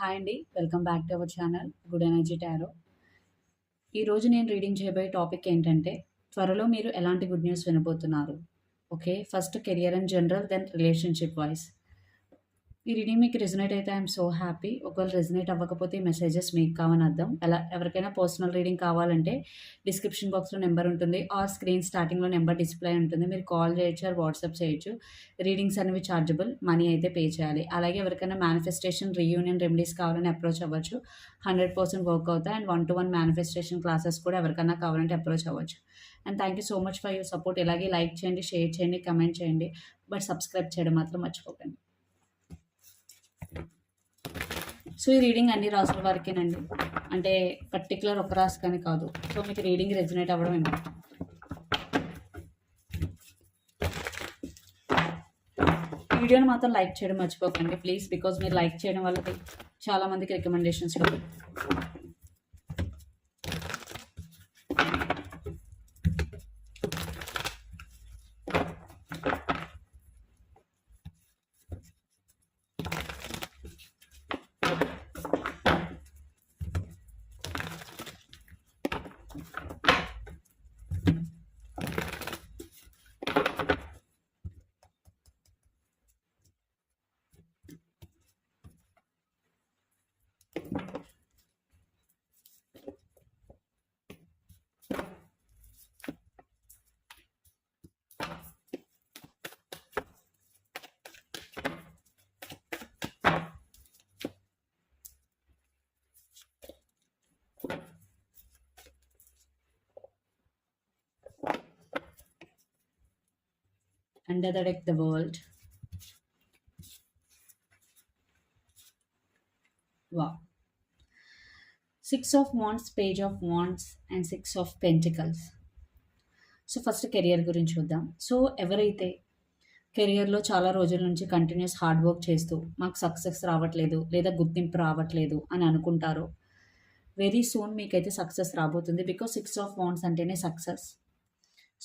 Hi అండి. Welcome back to our channel good energy tarot. ఈరోజు నేను రీడింగ్ చేయబోయే టాపిక్ ఏంటంటే త్వరలో మీరు ఎలాంటి good news వినబోతున్నారు? Okay first career and general then relationship wise ఈ రీడింగ్ మీకు రెజినేట్ అయితే ఐఎమ్ సో హ్యాపీ ఒకవేళ రెజినేట్ అవ్వకపోతే ఈ మెసేజెస్ మీకు కావని అర్థం. ఎలా ఎవరికైనా పర్సనల్ రీడింగ్ కావాలంటే డిస్క్రిప్షన్ బాక్స్లో నెంబర్ ఉంటుంది. ఆ స్క్రీన్ స్టార్టింగ్లో నెంబర్ డిస్ప్లే ఉంటుంది. మీరు కాల్ చేయొచ్చు ఆర్ వాట్సాప్ చేయొచ్చు. రీడింగ్స్ అనేవి చార్జబుల్ మనీ అయితే పే చేయాలి. అలాగే ఎవరికైనా మేనిఫెస్టేషన్ రీయూనియన్ రెమెడీస్ కావాలని అప్రోచ్ అవ్వచ్చు. హండ్రెడ్ పర్సెంట్ వర్క్ అవుతాయి and one to one manifestation classes కూడా ఎవరికైనా కావాలంటే అప్రోచ్ అవ్వచ్చు. And thank you so much for your support ఇలాగే లైక్ చేయండి షేర్ చేయండి కమెంట్ చేయండి. బట్ సబ్స్క్రైబ్ చేయడం మాత్రం మర్చిపోకండి. సో ఈ రీడింగ్ అన్ని రాసుల వారికేనండి. అంటే పర్టికులర్ ఒక రాసు కానీ కాదు. సో మీకు రీడింగ్ రెజినేట్ అవ్వడం ఇంపార్టెంట్ వీడియోని మాత్రం లైక్ చేయడం మర్చిపోకండి. ప్లీజ్ బికాజ్ మీరు లైక్ చేయడం వల్ల చాలా మందికి recommendations under the deck the world. Wow. Six of wands page of wands and six of pentacles so first career గురించి చూద్దాం. సో ఎవరైతే కెరియర్లో చాలా రోజుల నుంచి కంటిన్యూస్ హార్డ్ వర్క్ చేస్తూ మాకు సక్సెస్ రావట్లేదు లేదా గుర్తింపు రావట్లేదు అని అనుకుంటారో వెరీ సూన్ మీకైతే సక్సెస్ రాబోతుంది. బికాస్ సిక్స్ ఆఫ్ వాండ్స్ అంటేనే సక్సెస్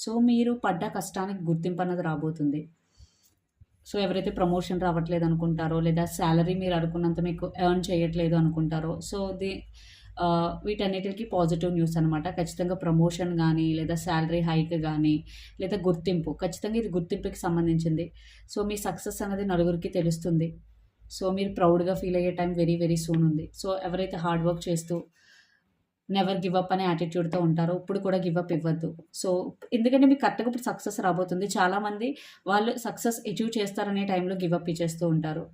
సో మీరు పడ్డ కష్టానికి గుర్తింపు అన్నది రాబోతుంది. సో ఎవరైతే ప్రమోషన్ రావట్లేదు అనుకుంటారో లేదా శాలరీ మీరు అనుకున్నంత మీకు ఎర్న్ చేయట్లేదు అనుకుంటారో సో ది వీటన్నిటికీ పాజిటివ్ న్యూస్ అనమాట ఖచ్చితంగా ప్రమోషన్ కానీ లేదా శాలరీ హైక్ కానీ లేదా గుర్తింపు ఖచ్చితంగా ఇది గుర్తింపుకి సంబంధించింది. సో మీ సక్సెస్ అనేది నలుగురికి తెలుస్తుంది. సో మీరు ప్రౌడ్గా ఫీల్ అయ్యే టైం వెరీ వెరీ సూన్ ఉంది. సో ఎవరైతే హార్డ్ వర్క్ చేస్తూ నెవర్ గివ్ అప్ అనే యాటిట్యూడ్తో ఉంటారు. ఇప్పుడు కూడా గివ్ అప్ ఇవ్వద్దు. సో ఎందుకంటే మీకు కరెక్ట్గా ఇప్పుడు సక్సెస్ రాబోతుంది. చాలామంది వాళ్ళు సక్సెస్ అచీవ్ చేస్తారనే టైంలో గివ్ అప్ ఇచ్చేస్తూ ఉంటారు.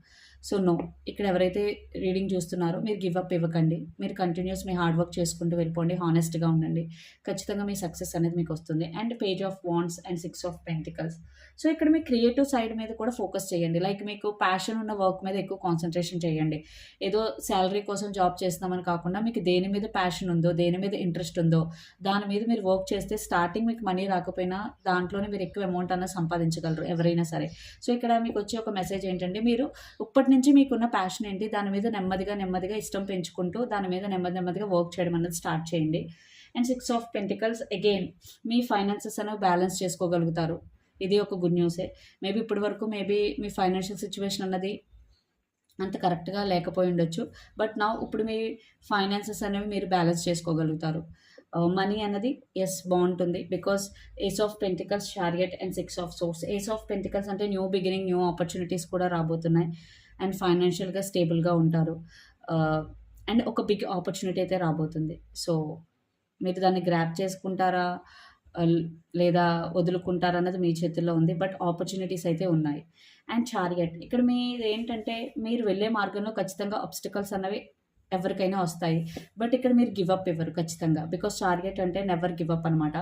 So no. ఇక్కడ ఎవరైతే రీడింగ్ చూస్తున్నారో మీరు గివ్ అప్ ఇవ్వకండి. మీరు కంటిన్యూస్ మీ హార్డ్ వర్క్ చేసుకుంటూ వెళ్ళిపోండి. హానెస్ట్గా ఉండండి. ఖచ్చితంగా మీ సక్సెస్ అనేది మీకు వస్తుంది. And page of wands and six of pentacles. So ఇక్కడ మీ క్రియేటివ్ సైడ్ మీద కూడా ఫోకస్ చేయండి. లైక్ మీకు ప్యాషన్ ఉన్న వర్క్ మీద ఎక్కువ కాన్సన్ట్రేషన్ చేయండి. ఏదో శాలరీ కోసం జాబ్ చేస్తున్నామని కాకుండా మీకు దేని మీద ప్యాషన్ ఉందో దేని మీద ఇంట్రెస్ట్ ఉందో దాని మీద మీరు వర్క్ చేస్తే స్టార్టింగ్ మీకు మనీ రాకపోయినా దాంట్లోనే మీరు ఎక్కువ అమౌంట్ అన్న సంపాదించగలరు ఎవరైనా సరే. సో ఇక్కడ మీకు వచ్చే ఒక మెసేజ్ ఏంటంటే మీరు ఇప్పటి నుంచి మీకున్న ప్యాషన్ ఏంటి? దాని మీద నెమ్మదిగా నెమ్మదిగా ఇష్టం పెంచుకుంటూ దాని మీద నెమ్మది నెమ్మదిగా వర్క్ చేయడం అనేది స్టార్ట్ చేయండి. And six of pentacles again me finances అనేవి బ్యాలెన్స్ చేసుకోగలుగుతారు. ఇది ఒక గుడ్ న్యూసే మేబీ ఇప్పటి వరకు మేబీ మీ ఫైనాన్షియల్ సిచ్యువేషన్ అన్నది అంత కరెక్ట్గా లేకపోయి ఉండొచ్చు. బట్ నా ఇప్పుడు మీ ఫైనాన్సెస్ అనేవి మీరు బ్యాలెన్స్ చేసుకోగలుగుతారు. Uh, మనీ అన్నది ఎస్ బాగుంటుంది because ace of pentacles chariot and six of swords ace of pentacles అంటే న్యూ బిగినింగ్ న్యూ ఆపర్చునిటీస్ కూడా రాబోతున్నాయి. అండ్ ఫైనాన్షియల్గా స్టేబుల్గా ఉంటారు. అండ్ ఒక బిగ్ ఆపర్చునిటీ అయితే రాబోతుంది. సో మీరు దాన్ని గ్రాప్ చేసుకుంటారా? లేదా వదులుకుంటారా అన్నది మీ చేతుల్లో ఉంది. బట్ ఆపర్చునిటీస్ అయితే ఉన్నాయి. అండ్ చారియట్ ఇక్కడ మీరు ఏంటంటే మీరు వెళ్ళే మార్గంలో ఖచ్చితంగా అబ్స్టికల్స్ అన్నవి ఎవరికైనా వస్తాయి. బట్ ఇక్కడ మీరు గివ్ అప్ ఇవ్వరు ఖచ్చితంగా. బికాస్ టార్గెట్ అంటే నెవర్ గివ్ అప్ అనమాట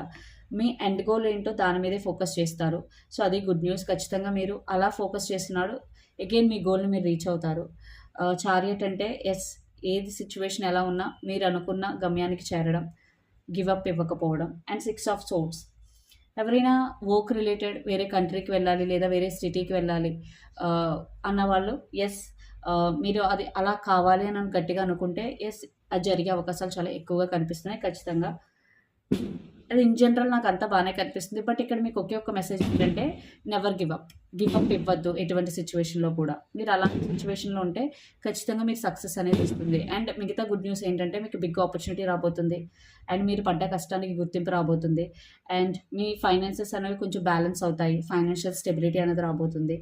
మీ ఎండ్ గోల్ ఏంటో దాని మీదే ఫోకస్ చేస్తారు. సో అది గుడ్ న్యూస్ ఖచ్చితంగా మీరు అలా ఫోకస్ చేస్తున్నాడు అగైన్ మీ గోల్ని మీరు రీచ్ అవుతారు. చారియట్ అంటే ఎస్ ఏది సిచ్యువేషన్ ఎలా ఉన్నా మీరు అనుకున్న గమ్యానికి చేరడం గివ్ అప్ ఇవ్వకపోవడం అండ్ సిక్స్ ఆఫ్ సోట్స్ ఎవరైనా వర్క్ రిలేటెడ్ వేరే కంట్రీకి వెళ్ళాలి లేదా వేరే సిటీకి వెళ్ళాలి అన్న వాళ్ళు ఎస్ మీరు అది అలా కావాలి అని గట్టిగా అనుకుంటే ఎస్ అది జరిగే అవకాశాలు చాలా ఎక్కువగా కనిపిస్తున్నాయి. ఖచ్చితంగా అది ఇన్ జనరల్ నాకు అంతా బాగానే కనిపిస్తుంది. బట్ ఇక్కడ మీకు ఒకే ఒక్క మెసేజ్ ఏంటంటే never give up give up ఇవ్వద్దు ఎటువంటి సిచ్యువేషన్లో కూడా. మీరు అలాంటి సిచ్యువేషన్లో ఉంటే ఖచ్చితంగా మీకు సక్సెస్ అనేది వస్తుంది. అండ్ మిగతా గుడ్ న్యూస్ ఏంటంటే మీకు బిగ్ ఆపర్చునిటీ రాబోతుంది. అండ్ మీరు పడ్డ కష్టానికి గుర్తింపు రాబోతుంది. అండ్ మీ ఫైనాన్సెస్ అనేవి కొంచెం బ్యాలెన్స్ అవుతాయి. ఫైనాన్షియల్ స్టెబిలిటీ అనేది రాబోతుంది.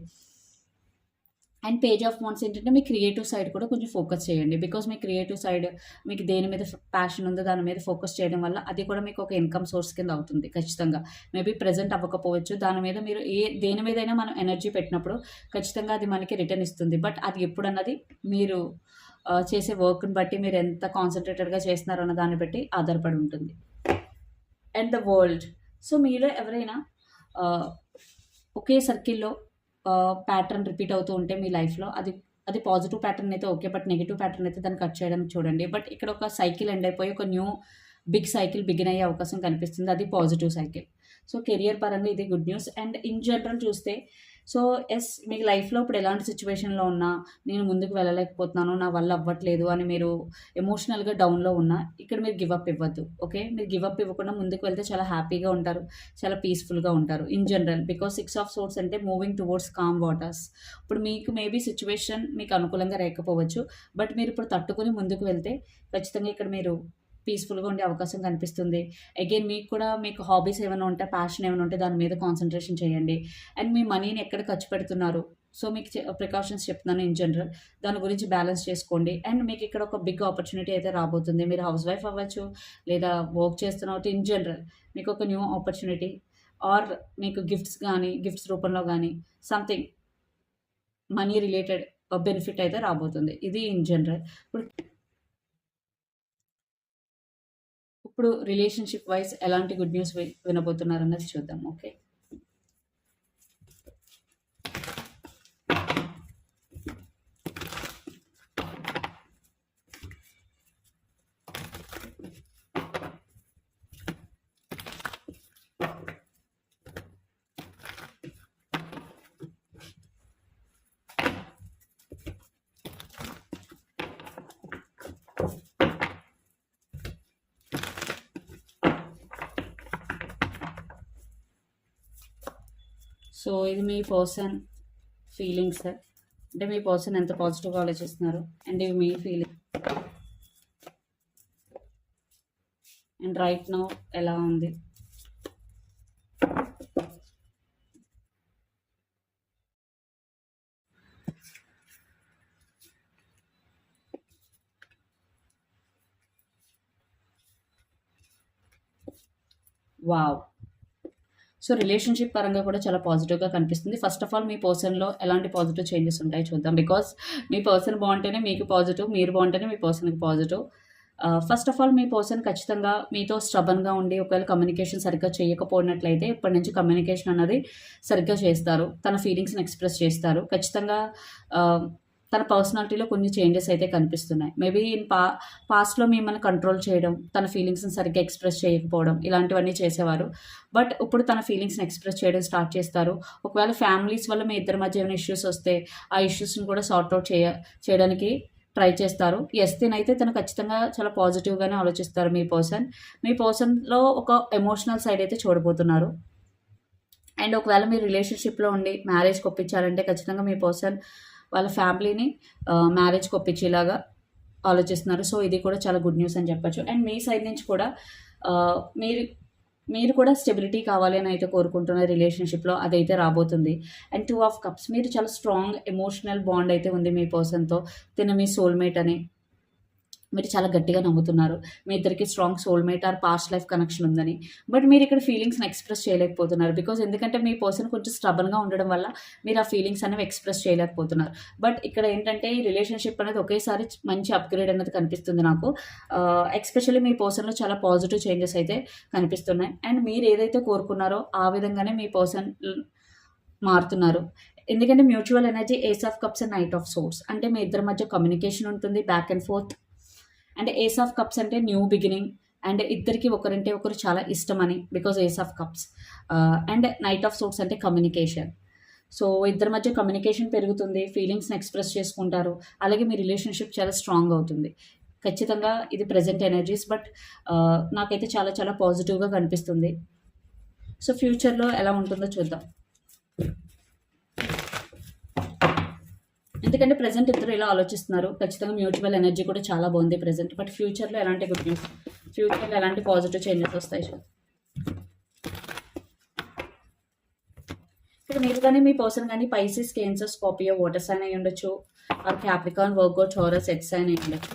అండ్ పేజ్ ఆఫ్ వాన్స్ ఏంటంటే మీ క్రియేటివ్ సైడ్ కూడా కొంచెం ఫోకస్ చేయండి. బికాస్ మీ క్రియేటివ్ సైడ్ మీకు దేని మీద ప్యాషన్ ఉందో దాని మీద ఫోకస్ చేయడం వల్ల అది కూడా మీకు ఒక ఇన్కమ్ సోర్స్ కింద అవుతుంది ఖచ్చితంగా. మేబీ ప్రజెంట్ అవ్వకపోవచ్చు. దాని మీద మీరు ఏ దేని మీదైనా మనం ఎనర్జీ పెట్టినప్పుడు ఖచ్చితంగా అది మనకి రిటర్న్ ఇస్తుంది. బట్ అది ఎప్పుడన్నది మీరు చేసే వర్క్ని బట్టి మీరు ఎంత కాన్సన్ట్రేటెడ్గా చేస్తున్నారు అన్న దాన్ని బట్టి ఆధారపడి ఉంటుంది. అండ్ ద వరల్డ్ సో మీలో ఎవరైనా ఒకే సర్కిల్లో ప్యాటర్న్ రిపీట్ అవుతూ ఉంటే మీ లైఫ్లో అది అది పాజిటివ్ ప్యాటర్న్ అయితే ఓకే బట్ నెగిటివ్ ప్యాటర్న్ అయితే దాన్ని కట్ చేయడం చూడండి. బట్ ఇక్కడ ఒక సైకిల్ ఎండ్ అయిపోయి ఒక న్యూ బిగ్ సైకిల్ బిగిన్ అయ్యే అవకాశం కనిపిస్తుంది. అది పాజిటివ్ సైకిల్ సో కెరియర్ పరంగా ఇది good news and in general చూస్తే సో ఎస్ మీకు లైఫ్లో ఇప్పుడు ఎలాంటి సిచ్యువేషన్లో ఉన్నా నేను ముందుకు వెళ్ళలేకపోతున్నాను నా వల్ల అవ్వట్లేదు అని మీరు ఎమోషనల్గా డౌన్లో ఉన్నా ఇక్కడ మీరు గివప్ ఇవ్వద్దు ఓకే? మీరు గివప్ ఇవ్వకుండా ముందుకు వెళ్తే చాలా హ్యాపీగా ఉంటారు చాలా పీస్ఫుల్గా ఉంటారు in general. Because six of swords అంటే మూవింగ్ టువర్డ్స్ కామ్ వాటర్స్. ఇప్పుడు మీకు మేబీ సిచ్యువేషన్ మీకు అనుకూలంగా లేకపోవచ్చు బట్ మీరు ఇప్పుడు తట్టుకుని ముందుకు వెళ్తే ఖచ్చితంగా ఇక్కడ మీరు పీస్ఫుల్గా ఉండే అవకాశం కనిపిస్తుంది. అగైన్ మీకు కూడా మీకు హాబీస్ ఏమైనా ఉంటే ప్యాషన్ ఏమైనా ఉంటే దాని మీద కాన్సన్ట్రేషన్ చేయండి. అండ్ మీ మనీని ఎక్కడ ఖర్చు పెడుతున్నారు? సో మీకు ప్రికాషన్స్ చెప్తున్నాను ఇన్ జనరల్ దాని గురించి బ్యాలెన్స్ చేసుకోండి. అండ్ మీకు ఇక్కడ ఒక బిగ్ ఆపర్చునిటీ అయితే రాబోతుంది. మీరు హౌస్ వైఫ్ అవ్వచ్చు లేదా వర్క్ చేస్తున్నట్టు ఇన్ జనరల్ మీకు ఒక న్యూ ఆపర్చునిటీ ఆర్ మీకు గిఫ్ట్స్ కానీ గిఫ్ట్స్ రూపంలో కానీ సంథింగ్ మనీ రిలేటెడ్ బెనిఫిట్ అయితే రాబోతుంది. ఇది ఇన్ జనరల్ ఇప్పుడు ఇప్పుడు రిలేషన్షిప్ వైజ్ ఎలాంటి గుడ్ న్యూస్ వినబోతున్నారు అన్నది చూద్దాం ఓకే సో ఇది మీ పర్సన్ ఫీలింగ్స్. అంటే మీ పర్సన్ ఎంత పాజిటివ్గా ఆలోచిస్తున్నారు? అండ్ ఇవి మీ ఫీలింగ్. అండ్ రైట్ నో ఎలా ఉంది? వావ్. సో రిలేషన్షిప్ పరంగా కూడా చాలా పాజిటివ్గా కనిపిస్తుంది. ఫస్ట్ ఆఫ్ ఆల్ మీ పర్సన్లో ఎలాంటి పాజిటివ్ చేంజెస్ ఉంటాయి చూద్దాం. బికాస్ మీ పర్సన్ బాగుంటేనే మీకు పాజిటివ్ మీరు బాగుంటేనే మీ పర్సన్కి పాజిటివ్ ఫస్ట్ ఆఫ్ ఆల్ మీ పర్సన్ ఖచ్చితంగా మీతో స్ట్రబన్గా ఉండి ఒకవేళ కమ్యూనికేషన్ సరిగ్గా చేయకపోయినట్లయితే ఇప్పటి నుంచి కమ్యూనికేషన్ అన్నది సరిగ్గా చేస్తారు. తన ఫీలింగ్స్ని ఎక్స్ప్రెస్ చేస్తారు. ఖచ్చితంగా uh, తన పర్సనాలిటీలో కొన్ని చేంజెస్ అయితే కనిపిస్తున్నాయి. మేబీ ఇన్ పా పాస్ట్లో మిమ్మల్ని కంట్రోల్ చేయడం తన ఫీలింగ్స్ని సరిగ్గా ఎక్స్ప్రెస్ చేయకపోవడం ఇలాంటివన్నీ చేసేవారు. బట్ ఇప్పుడు తన ఫీలింగ్స్ని ఎక్స్ప్రెస్ చేయడం స్టార్ట్ చేస్తారు. ఒకవేళ ఫ్యామిలీస్ వల్ల మీ ఇద్దరి మధ్య ఏమైనా ఇష్యూస్ వస్తే ఆ ఇష్యూస్ని కూడా సార్ట్అవుట్ చేయ చేయడానికి ట్రై చేస్తారు. ఎస్ తినైతే తను ఖచ్చితంగా చాలా పాజిటివ్గానే ఆలోచిస్తారు మీ పర్సన్ మీ పర్సన్లో ఒక ఎమోషనల్ సైడ్ అయితే చూడబోతున్నారు. అండ్ ఒకవేళ మీరు రిలేషన్షిప్లో ఉండి మ్యారేజ్కి ఒప్పించాలంటే ఖచ్చితంగా మీ పర్సన్ వాళ్ళ ఫ్యామిలీని మ్యారేజ్కి ఒప్పించేలాగా ఆలోచిస్తున్నారు. సో ఇది కూడా చాలా గుడ్ న్యూస్ అని చెప్పచ్చు. అండ్ మీ సైడ్ నుంచి కూడా మీరు మీరు కూడా స్టెబిలిటీ కావాలి అని అయితే కోరుకుంటున్న రిలేషన్షిప్లో అదైతే రాబోతుంది. అండ్ టూ ఆఫ్ కప్స్ మీరు చాలా స్ట్రాంగ్ ఎమోషనల్ బాండ్ అయితే ఉంది మీ పర్సన్తో తిన మీ సోల్మేట్ అని. మీరు చాలా గట్టిగా నమ్ముతున్నారు మీ ఇద్దరికి strong soulmate or past life connection ఉందని. బట్ మీరు ఇక్కడ ఫీలింగ్స్ని ఎక్స్ప్రెస్ చేయలేకపోతున్నారు. బికాజ్ ఎందుకంటే మీ పర్సన్ కొంచెం స్ట్రబన్గా ఉండడం వల్ల మీరు ఆ ఫీలింగ్స్ అనేవి ఎక్స్ప్రెస్ చేయలేకపోతున్నారు. బట్ ఇక్కడ ఏంటంటే ఈ రిలేషన్షిప్ అనేది ఒకేసారి మంచి అప్గ్రేడ్ అనేది కనిపిస్తుంది నాకు. Uh, ఎక్స్పెషల్లీ మీ పర్సన్లో చాలా పాజిటివ్ చేంజెస్ అయితే కనిపిస్తున్నాయి. అండ్ మీరు ఏదైతే కోరుకున్నారో ఆ విధంగానే మీ పర్సన్ మారుతున్నారు. ఎందుకంటే mutual energy ace of cups and knight of swords అంటే మీ ఇద్దరి మధ్య కమ్యూనికేషన్ ఉంటుంది back and forth and ace of cups అంటే న్యూ బిగినింగ్ అండ్ ఇద్దరికి ఒకరంటే ఒకరు చాలా ఇష్టం అని because ace of cups and knight of swords అంటే కమ్యూనికేషన్ సో ఇద్దరి మధ్య కమ్యూనికేషన్ పెరుగుతుంది ఫీలింగ్స్ని ఎక్స్ప్రెస్ చేసుకుంటారు అలాగే మీ రిలేషన్షిప్ చాలా స్ట్రాంగ్ అవుతుంది. ఖచ్చితంగా ఇది ప్రెజెంట్ ఎనర్జీస్ బట్ నాకైతే చాలా చాలా పాజిటివ్గా కనిపిస్తుంది. సో ఫ్యూచర్లో ఎలా ఉంటుందో చూద్దాం. ఎందుకంటే ప్రజెంట్ ఇద్దరు ఇలా ఆలోచిస్తున్నారు. ఖచ్చితంగా మ్యూచువల్ ఎనర్జీ కూడా చాలా బాగుంది ప్రజెంట్ బట్ ఫ్యూచర్లో ఎలాంటి గుడ్ న్యూస్ ఫ్యూచర్లో ఎలాంటి పాజిటివ్ చేంజెస్ వస్తాయి? ఇక్కడ మీరు కానీ మీ పర్సన్ కానీ Pisces Cancer Scorpio water sign అయి ఉండొచ్చు or Capricorn Virgo Taurus ex అయినా అయి ఉండొచ్చు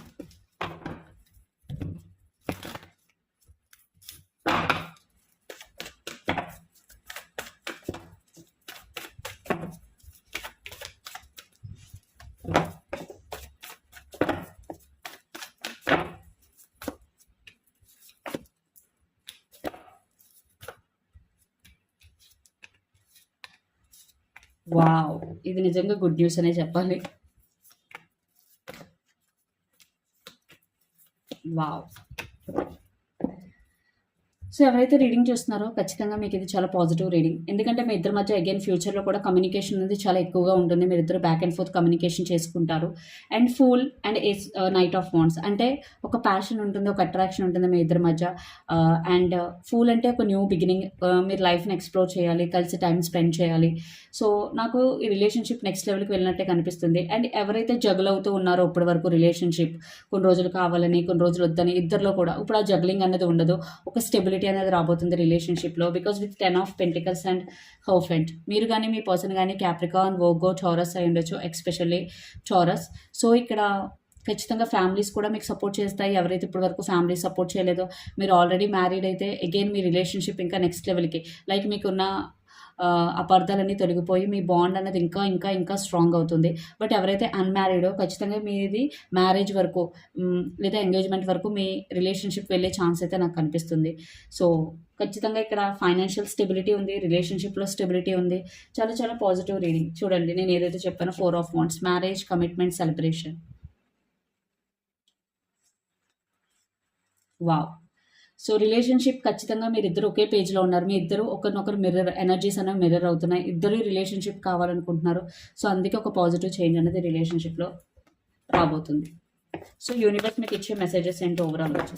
వావ్ ఇది నిజంగా గుడ్ న్యూస్ అనే చెప్పాలి. వావ్ సో ఎవరైతే రీడింగ్ చూస్తున్నారో ఖచ్చితంగా మీకు ఇది చాలా పాజిటివ్ రీడింగ్ ఎందుకంటే మీ ఇద్దరి మధ్య అగైన్ ఫ్యూచర్లో కూడా కమ్యూనికేషన్ అనేది చాలా ఎక్కువగా ఉంటుంది. మీరు ఇద్దరు బ్యాక్ అండ్ ఫోర్త్ కమ్యూనికేషన్ చేసుకుంటారు. And fool and ace knight of wands అంటే ఒక ప్యాషన్ ఉంటుంది ఒక అట్రాక్షన్ ఉంటుంది మీ ఇద్దరి మధ్య. Uh, అండ్ ఫూల్ uh, అంటే ఒక న్యూ బిగినింగ్ uh, మీరు లైఫ్ని ఎక్స్ప్లోర్ చేయాలి కలిసి టైం స్పెండ్ చేయాలి. సో నాకు ఈ రిలేషన్షిప్ నెక్స్ట్ లెవెల్కి వెళ్ళినట్టే కనిపిస్తుంది. అండ్ ఎవరైతే జగుల్ అవుతూ ఉన్నారో ఇప్పటి వరకు రిలేషన్షిప్ కొన్ని రోజులు కావాలని కొన్ని రోజులు వద్దని ఇద్దరిలో కూడా. ఇప్పుడు ఆ జగ్లింగ్ అనేది ఉండదు. ఒక స్టెబిలిటీ అనేది రాబోతుంది రిలేషన్షిప్లో because with ten of pentacles and హోఫెంట్ మీరు కానీ మీ పర్సన్ కానీ క్యాప్రికాన్ వోగో చౌరస్ అయి ఉండొచ్చు ఎక్స్పెషల్లీ చౌరస్ సో ఇక్కడ ఖచ్చితంగా ఫ్యామిలీస్ కూడా మీకు సపోర్ట్ చేస్తాయి. ఎవరైతే ఇప్పటి వరకు ఫ్యామిలీ సపోర్ట్ చేయలేదో మీరు ఆల్రెడీ మ్యారీడ్ అయితే అగైన్ మీ రిలేషన్షిప్ ఇంకా నెక్స్ట్ లెవెల్కి లైక్ మీకున్న అపార్థాలన్నీ తొలగిపోయి మీ బాండ్ అనేది ఇంకా ఇంకా ఇంకా స్ట్రాంగ్ అవుతుంది. బట్ ఎవరైతే అన్మ్యారీడో ఖచ్చితంగా మీది మ్యారేజ్ వరకు లేదా ఎంగేజ్మెంట్ వరకు మీ రిలేషన్షిప్ వెళ్ళే ఛాన్స్ అయితే నాకు కనిపిస్తుంది. సో ఖచ్చితంగా ఇక్కడ ఫైనాన్షియల్ స్టెబిలిటీ ఉంది రిలేషన్షిప్లో స్టెబిలిటీ ఉంది. చాలా చాలా పాజిటివ్ రీడింగ్ చూడండి నేను ఏదైతే చెప్పానో four of wands marriage commitment celebration wow so relationship ఖచ్చితంగా మీరు ఇద్దరు ఒకే పేజ్లో ఉన్నారు. మీ ఇద్దరు ఒకరినొకరు మిర్రర్ ఎనర్జీస్ అనేవి మిర్రర్ అవుతున్నాయి. ఇద్దరు రిలేషన్షిప్ కావాలనుకుంటున్నారు. సో అందుకే ఒక పాజిటివ్ చేంజ్ అనేది రిలేషన్షిప్లో రాబోతుంది. సో యూనివర్స్ మీకు ఇచ్చే మెసేజెస్ ఏంటో ఓవరాల్ వచ్చి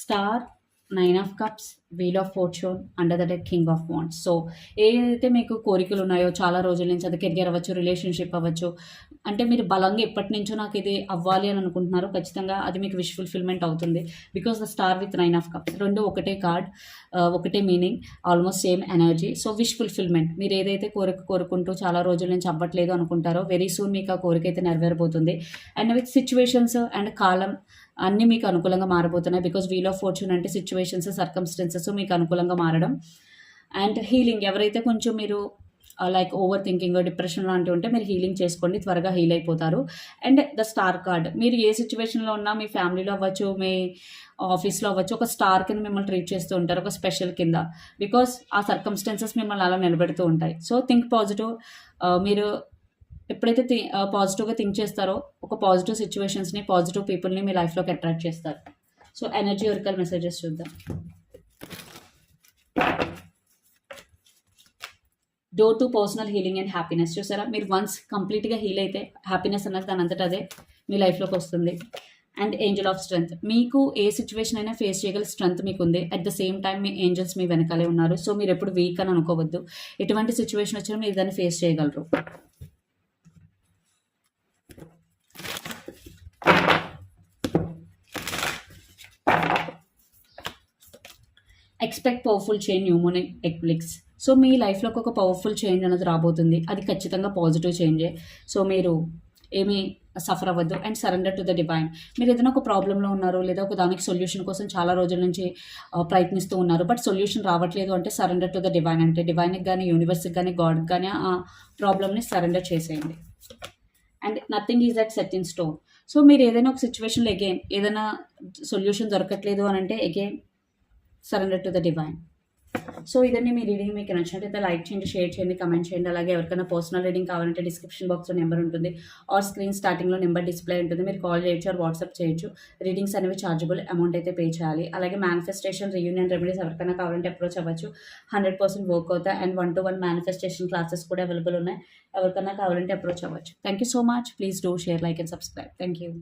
star nine of cups wheel of fortune under the deck king of wands so ఏదైతే మీకు కోరికలు ఉన్నాయో చాలా రోజుల నుంచి అది కెరియర్ అవ్వచ్చు రిలేషన్షిప్ అవ్వచ్చు అంటే మీరు బలంగా ఎప్పటి నుంచో నాకు ఇది అవ్వాలి అని అనుకుంటున్నారో ఖచ్చితంగా అది మీకు విష్ ఫుల్ఫిల్మెంట్ అవుతుంది. Because the star with nine of cups రెండు ఒకటే కార్డ్ uh, ఒకటే meaning almost same energy so wish fulfilment మీరు ఏదైతే కోరిక కోరుకుంటూ చాలా రోజుల నుంచి అవ్వట్లేదు అనుకుంటారో వెరీ సూన్ మీకు ఆ కోరిక అయితే నెరవేరబోతుంది. అండ్ విత్ సిచ్యువేషన్స్ అండ్ కాలం అన్నీ మీకు అనుకూలంగా మారబోతున్నాయి. బికాస్ వీల్ ఆఫ్ ఫార్చ్యూన్ అంటే సిచ్యువేషన్స్ సర్కమ్స్టెన్సెస్ మీకు అనుకూలంగా మారడం. అండ్ హీలింగ్ ఎవరైతే కొంచెం మీరు లైక్ ఓవర్ థింకింగ్ డిప్రెషన్ లాంటివి ఉంటే మీరు హీలింగ్ చేసుకోండి. త్వరగా హీల్ అయిపోతారు. అండ్ ద స్టార్ కార్డ్ మీరు ఏ సిచ్యువేషన్లో ఉన్నా మీ ఫ్యామిలీలో అవ్వచ్చు మీ ఆఫీస్లో అవ్వచ్చు ఒక స్టార్ కింద మిమ్మల్ని ట్రీట్ చేస్తూ ఉంటారు ఒక స్పెషల్ కింద. బికాస్ ఆ సర్కమ్స్టెన్సెస్ మిమ్మల్ని అలా నిలబెడుతూ ఉంటాయి. సో థింక్ పాజిటివ్ మీరు ఎప్పుడైతే థి పాజిటివ్గా థింక్ చేస్తారో ఒక పాజిటివ్ సిచ్యువేషన్స్ని పాజిటివ్ పీపుల్ని మీ లైఫ్లోకి అట్రాక్ట్ చేస్తారు. సో ఎనర్జీ ఒరికల్ మెసేజెస్ చూద్దాం. Door to personal healing and happiness చూసారా? మీరు వన్స్ కంప్లీట్గా హీల్ అయితే హ్యాపీనెస్ అన్నది దాని అంతటా అదే మీ లైఫ్లోకి వస్తుంది. అండ్ ఏంజల్ ఆఫ్ స్ట్రెంత్ మీకు ఏ సిచ్యువేషన్ అయినా ఫేస్ చేయగల స్ట్రెంత్ మీకు ఉంది అట్ ద సేమ్ టైం మీ ఏంజల్స్ మీ వెనకాలే ఉన్నారు. సో మీరు ఎప్పుడు వీక్ అని అనుకోవద్దు. ఎటువంటి సిచ్యువేషన్ వచ్చినా మీరు దాన్ని ఫేస్ చేయగలరు. Expect powerful change mnemonic eclipse so మీ లైఫ్లోకి ఒక పవర్ఫుల్ చేంజ్ అనేది రాబోతుంది. అది ఖచ్చితంగా పాజిటివ్ చేంజే సో మీరు ఏమీ సఫర్ అవ్వద్దు. And surrender to the divine మీరు ఏదైనా ఒక ప్రాబ్లంలో ఉన్నారు లేదా ఒక దానికి సొల్యూషన్ కోసం చాలా రోజుల నుంచి ప్రయత్నిస్తూ ఉన్నారు. బట్ సొల్యూషన్ రావట్లేదు అంటే సరెండర్ టు ద డివైన్ అంటే డివైన్కి కానీ యూనివర్స్కి కానీ గాడ్కి కానీ ఆ ప్రాబ్లమ్ని సరెండర్ చేసేయండి. And nothing is that set in stone so మీరు ఏదైనా ఒక సిచ్యువేషన్లో అగైన్ ఏదైనా సొల్యూషన్ దొరకట్లేదు అని అంటే again surrender to the divine so ఇదండి మీ రీడింగ్ మీకు నచ్చినట్టయితే లైక్ చేయండి షేర్ చేయండి కమెంట్ చేయండి. అలాగే ఎవరికైనా పర్సనల్ రీడింగ్ కావాలంటే డిస్క్రిప్షన్ బాక్స్లో నెంబర్ ఉంటుంది. ఆర్ స్క్రీన్ స్టార్టింగ్లో నెంబర్ డిస్ప్లే ఉంటుంది. మీరు కాల్ చేయొచ్చు ఆర్ వాట్సాప్ చేయొచ్చు. రీడింగ్స్ అనేవి చార్జబుల్ అమౌంట్ అయితే పే చేయాలి. అలాగే మేనిఫెస్టేషన్ రీయూనియన్ రెమెడీస్ ఎవరికైనా కావాలంటే అప్రోచ్ అవ్వచ్చు. హండ్రెడ్ పర్సెంట్ వర్క్ అవుతాయి. And one to one manifestation classes కూడా అవైలబుల్ ఉన్నాయి. ఎవరికైనా కావాలంటే అప్రోచ్ అవ్వచ్చు. Thank you so much please do share like and subscribe thank you